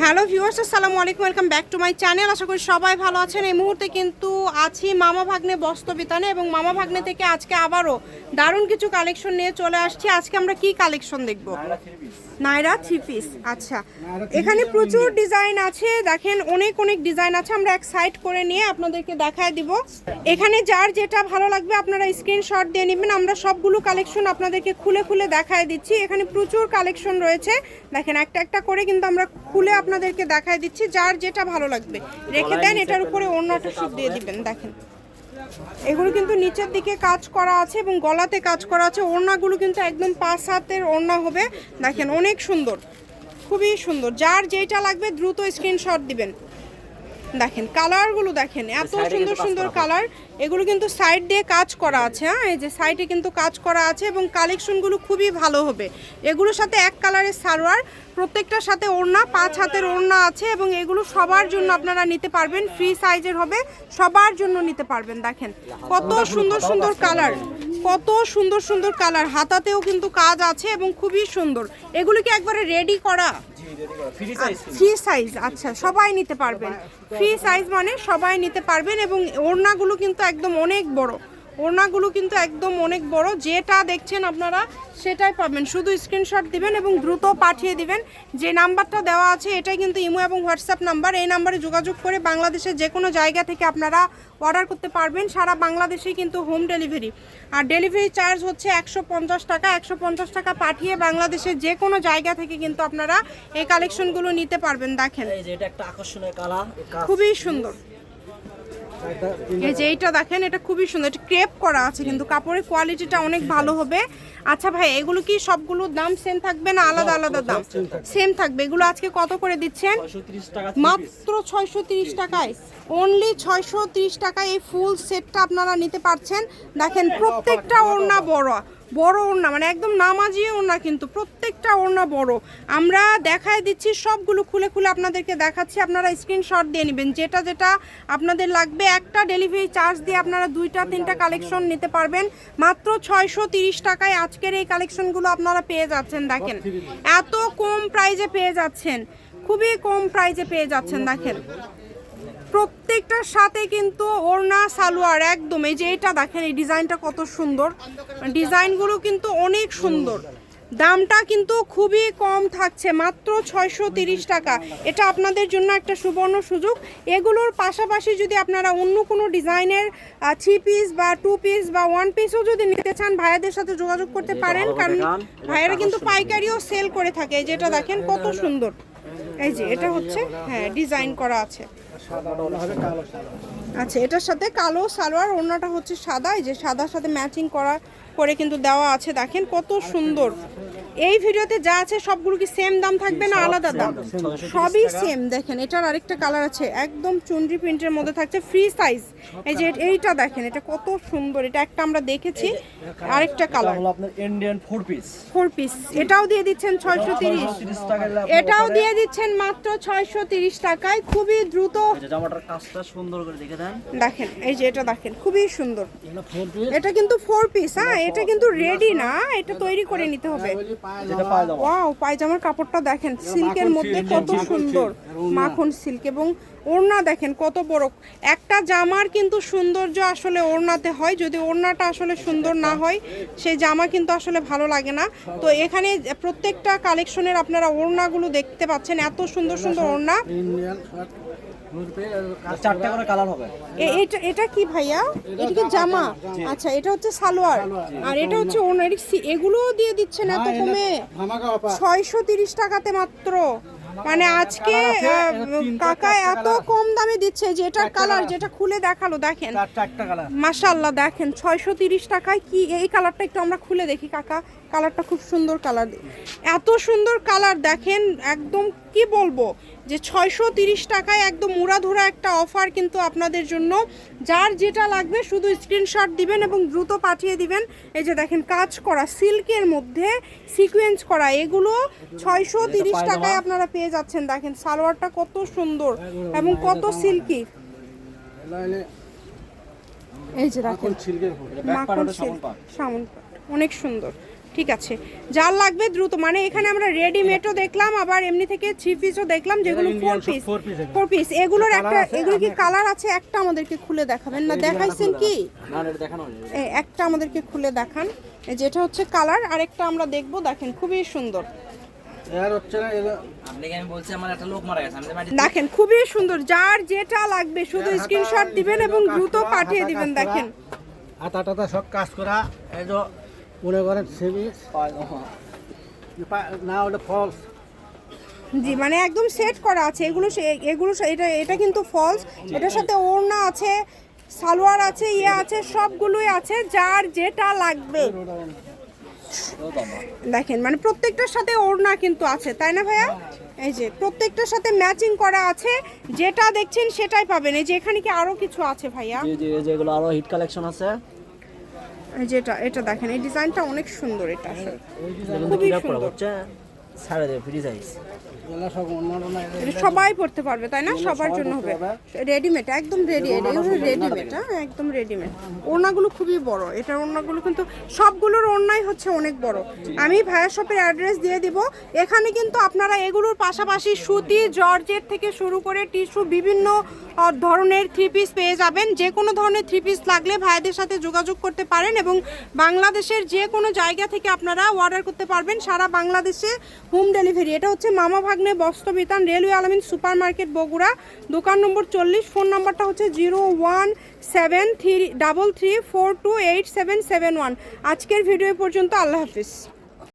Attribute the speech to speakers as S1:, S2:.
S1: Hello viewers আসসালামু আলাইকুম welcome back to my channel. আশা করি সবাই ভালো আছেন। এই মুহূর্তে কিন্তু আছি মামা ভাগ্নে বস্ত্রবিতানে এবং মামা ভাগ্নে থেকে আজকে আবারও দারুণ কিছু কালেকশন নিয়ে চলে আসছি। আজকে আমরা কি কালেকশন দেখব? নাইরা থ্রি পিস আচ্ছা। এখানে প্রচুর ডিজাইন আছে। দেখেন অনেক অনেক ডিজাইন আছে। আমরা এক সাইড করে নিয়ে আপনাদেরকে দেখায় দিব। এখানে যার যেটা ভালো লাগবে আপনারা স্ক্রিনশট দিয়ে নেবেন। আমরা সবগুলো কালেকশন আপনাদেরকে খুলে খুলে দেখায় দিচ্ছি। এখানে প্রচুর কালেকশন রয়েছে। দেখেন একটা একটা করে কিন্তু আমরা খুলে আপনাদেরকে দেখায় দিচ্ছি যার যেটা ভালো লাগবে। রেখে দেন এটার উপরে অন্যটা সুদ দিয়ে দিবেন দেখেন। এগুলো কিন্তু নিচের দিকে কাজ করা আছে এবং গলাতে কাজ করা আছে। ওড়নাগুলো কিন্তু একদম পাঁচ হাতের ওড়না হবে। দেখেন অনেক সুন্দর। খুবই সুন্দর। যার যেটা লাগবে দ্রুত স্ক্রিনশট দিবেন। দেখেন কালারগুলো দেখেন এত সুন্দর সুন্দর কালার। এগুলো কিন্তু সাইড দিয়ে কাজ করা আছে হ্যাঁ? এই যে সাইডে কিন্তু কাজ করা আছে এবং কালেকশনগুলো খুবই ভালো হবে। এগুলোর সাথে এক কালারের সালোয়ার প্রত্যেকটার সাথে ওড়না পাঁচ হাতের ওড়না আছে এবং এগুলো সবার জন্য আপনারা নিতে পারবেন ফ্রি সাইজের হবে সবার জন্য নিতে পারবেন দেখেন। কত সুন্দর সুন্দর কালার কত সুন্দর সুন্দর কালার। হাতাতেও কিন্তু কাজ আছে এবং খুবই সুন্দর। এগুলো কি একবারে রেডি করা? ফ্রি সাইজ আচ্ছা সবাই নিতে পারবেন। ফ্রি সাইজ মানে সবাই নিতে পারবেন এবং ওড়নাগুলো কিন্তু একদম অনেক বড়। ওড়নাগুলো কিন্তু একদম অনেক বড়। যেটা দেখছেন আপনারা সেটাই পাবেন। শুধু স্ক্রিনশট দিবেন এবং দ্রুত পাঠিয়ে দিবেন। যে নাম্বারটা দেওয়া আছে এটাই কিন্তু ইমো এবং হোয়াটসঅ্যাপ নাম্বার। এই নাম্বারে যোগাযোগ করে বাংলাদেশের যে কোনো জায়গা থেকে আপনারা অর্ডার করতে পারবেন। সারা বাংলাদেশেই কিন্তু হোম ডেলিভারি আর ডেলিভারি চার্জ হচ্ছে একশো পঞ্চাশ টাকা। একশো পঞ্চাশ টাকা পাঠিয়ে বাংলাদেশের যে কোনো জায়গা থেকে কিন্তু আপনারা এই কালেকশনগুলো নিতে পারবেন। দেখেন। খুবই সুন্দর। এই যে এইটা দেখেন এটা খুবই সুন্দর। এটা ক্রেপ করা আছে কিন্তু কাপড়ের কোয়ালিটিটা অনেক ভালো হবে। আচ্ছা ভাই এগুলো কি সবগুলো দাম সেম থাকবে না আলাদা আলাদা দাম? সেম থাকবে। এগুলো আজকে কত করে দিচ্ছেন? মাত্র ছয়শো তিরিশ টাকায়। অনলি ছয়শো তিরিশ টাকায় এই ফুল সেটটা আপনারা নিতে পারছেন। দেখেন প্রত্যেকটা ওড়না বড়। বড় ওড়না মানে একদম নামাজি ওড়না কিন্তু, প্রত্যেকটা ওড়না বড়। আমরা দেখায় দিচ্ছি, সবগুলো খুলে খুলে আপনাদেরকে দেখাচ্ছি, আপনারা স্ক্রিনশট দিয়ে নেবেন। যেটা যেটা আপনাদের লাগবে, একটা ডেলিভারি চার্জ দিয়ে আপনারা দুইটা, তিনটা কালেকশন নিতে পারবেন। মাত্র ছয়শো তিরিশ টাকায় আজকের এই কালেকশনগুলো আপনারা পেয়ে যাচ্ছেন, দেখেন। এত কম প্রাইজে পেয়ে যাচ্ছেন, খুবই কম প্রাইজে পেয়ে যাচ্ছেন, দেখেন। প্রত্যেকটার সাথে কিন্তু ওড়না সালোয়ার একদম। এই যে এটা দেখেন এই ডিজাইনটা কত সুন্দর। ডিজাইনগুলো কিন্তু অনেক সুন্দর। দামটা কিন্তু খুবই কম থাকছে মাত্র ছয়শো তিরিশ টাকা। এটা আপনাদের জন্য একটা সুবর্ণ সুযোগ। এগুলোর পাশাপাশি যদি আপনারা অন্য কোনো ডিজাইনের থ্রি পিস বা টু পিস বা ওয়ান পিসও যদি নিতে চান ভাইয়াদের সাথে যোগাযোগ করতে পারেন কারণ ভাইয়ারা কিন্তু পাইকারিও সেল করে থাকে। এই যেটা দেখেন কত সুন্দর। এই যে এটা হচ্ছে হ্যাঁ ডিজাইন করা আছে। আচ্ছা এটার সাথে কালো সালোয়ার অন্যটা হচ্ছে সাদা। এই যে সাদার সাথে ম্যাচিং করা করে কিন্তু দেওয়া আছে। দেখেন কত সুন্দর। এই ভিডিওতে যা আছে সবগুলো কি সেম দাম থাকবে না আলাদা দাম? সবই সেম দেখেন এটার আরেকটা কালার আছে একদম চুনরি প্রিন্টের মধ্যে থাকছে ফ্রি সাইজ এই যে এইটা দেখেন এটা কত সুন্দর এটা একটা আমরা দেখেছি আরেকটা কালার
S2: হলো আপনার Indian four piece
S1: four piece এটাও দিয়ে দিচ্ছেন ছয়শো তিরিশ।
S2: তিরিশ টাকা
S1: এটাও দিয়ে দিচ্ছেন মাত্র ছয়শো তিরিশ টাকায় খুবই দ্রুত।
S2: জামাটার কাজটা সুন্দর করে দেখে দেন।
S1: দেখেন এই যে এটা দেখেন খুবই সুন্দর। এটা কিন্তু ফোর পিস হ্যাঁ এটা কিন্তু রেডি না এটা তৈরি করে নিতে হবে। ওয়াও পায়জামার কাপড়টা দেখেন সিল্কের মধ্যে কত সুন্দর মাখন সিল্ক এবং ওড়না দেখেন কত বড়। একটা জামার কিন্তু সৌন্দর্য আসলে ওড়নাতে হয় যদি ওড়নাটা আসলে সুন্দর না হয় সেই জামা কিন্তু আসলে ভালো লাগে না। তো এখানে প্রত্যেকটা কালেকশনের আপনারা ওড়নাগুলো দেখতে পাচ্ছেন এত সুন্দর সুন্দর ওড়না।
S2: চারটা করে। কালার হবে।
S1: এটা এটা কি ভাইয়া? এটা কি জামা আচ্ছা এটা হচ্ছে সালোয়ার। আর এটা হচ্ছে এগুলোও দিয়ে দিচ্ছেন এত কমে? ছয়শো তিরিশ টাকাতে মাত্র। মানে আজকে কাকা এত কম দামে দিচ্ছে যে এটার কালার যেটা খুলে দেখাল দেখেন।
S2: চারটা
S1: মাশাল্লাহ দেখেন ছয়শো তিরিশ টাকায় কি এই কালারটা একটু আমরা খুলে দেখি কাকা। কালারটা খুব সুন্দর কালার। এত সুন্দর কালার দেখেন একদম কি বলব? যে ছয়শো তিরিশ টাকায় একদম মুড়াধুরা একটা অফার কিন্তু আপনাদের জন্য। যার যেটা লাগবে শুধু স্ক্রিনশট দিবেন এবং দ্রুত পাঠিয়ে দিবেন। এই যে দেখেন কাজ করা সিল্কের মধ্যে সিকোয়েন্স করা এগুলো ছয়শো তিরিশ টাকায় আপনারা পেয়ে যাচ্ছেন। দেখেন সালোয়ারটা কত সুন্দর এবং কত সিল্কি এই যে দেখেন মাখন সিল্ক সামন অনেক সুন্দর। ঠিক আছে। যার লাগবে দ্রুত মানে এখানে আমরা রেডিমেডও দেখলাম আবার এমনি থেকে থ্রি পিসও দেখলাম যেগুলো ফোর পিস। ফোর পিস এগুলোর একটা এগুলো কি কালার আছে? একটা আমাদেরকে খুলে দেখাবেন না? দেখাইছেন কি?
S2: না এটা দেখানো হয়নি।
S1: এই একটা আমাদেরকে খুলে দেখান। যেটা হচ্ছে কালার আরেকটা আমরা দেখব। দেখেন খুবই সুন্দর।
S2: হচ্ছে না এগুলো-
S3: আপনাকে আমি বলছি আমার একটা লোক মারা গেছে আমি তো বাড়ি
S1: দেখেন খুবই সুন্দর। যার যেটা লাগবে শুধু স্ক্রিনশট দিবেন এবং দ্রুত পাঠিয়ে দিবেন দেখেন।
S4: সব কাজ করা এই যে মনে করেন সেমি
S2: পায়ে
S4: না ওটা ফলস
S1: জি মানে একদম সেট করা আছে। এগুলো সে- এগুলো এটা এটা কিন্তু ফলস এটার সাথে ওড়না আছে সালোয়ার আছে ইয়ে আছে সবগুলোই আছে যার যেটা লাগবে। দেখেন মানে প্রত্যেকটার সাথে ওড়না কিন্তু আছে তাই না ভাইয়া? এই যে প্রত্যেকটার সাথে ম্যাচিং করা আছে যেটা দেখছেন সেটাই পাবেন। এই যে এখানে কি আরও কিছু আছে ভাইয়া?
S2: জি জি এই যে এগুলো আরও হিট কালেকশন আছে।
S1: যেটা এটা দেখেন এই ডিজাইনটা অনেক সুন্দর এটা। খুবই সুন্দর। এটা সবাই পড়তে পারবে তাই না? সবার জন্য হবে। রেডিমেড একদম রেডি রেডিমেড হ্যাঁ একদম রেডিমেড ওড়নাগুলো খুবই বড় এটার ওড়নাগুলো কিন্তু সবগুলোর ওড়নাই হচ্ছে অনেক বড়। আমি ভাইয়া শপের অ্যাড্রেস দিয়ে দিব। এখানে কিন্তু আপনারা এগুলোর পাশাপাশি সুতি জর্জের থেকে শুরু করে টিস্যু বিভিন্ন ধরনের থ্রি পিস পেয়ে যাবেন। যে কোনো ধরনের থ্রি পিস লাগলে ভাইদের সাথে যোগাযোগ করতে পারেন এবং বাংলাদেশের যে কোনো জায়গা থেকে আপনারা অর্ডার করতে পারবেন। সারা বাংলাদেশে হোম ডেলিভারি এটা হচ্ছে Mama Bhagne Bostrobitan railway Almin super market Bogura, দোকান নম্বর চল্লিশ, ফোন নাম্বারটা হচ্ছে zero one seven three double three four two eight seven seven one. আজকের ভিডিও পর্যন্ত আল্লাহ হাফিজ।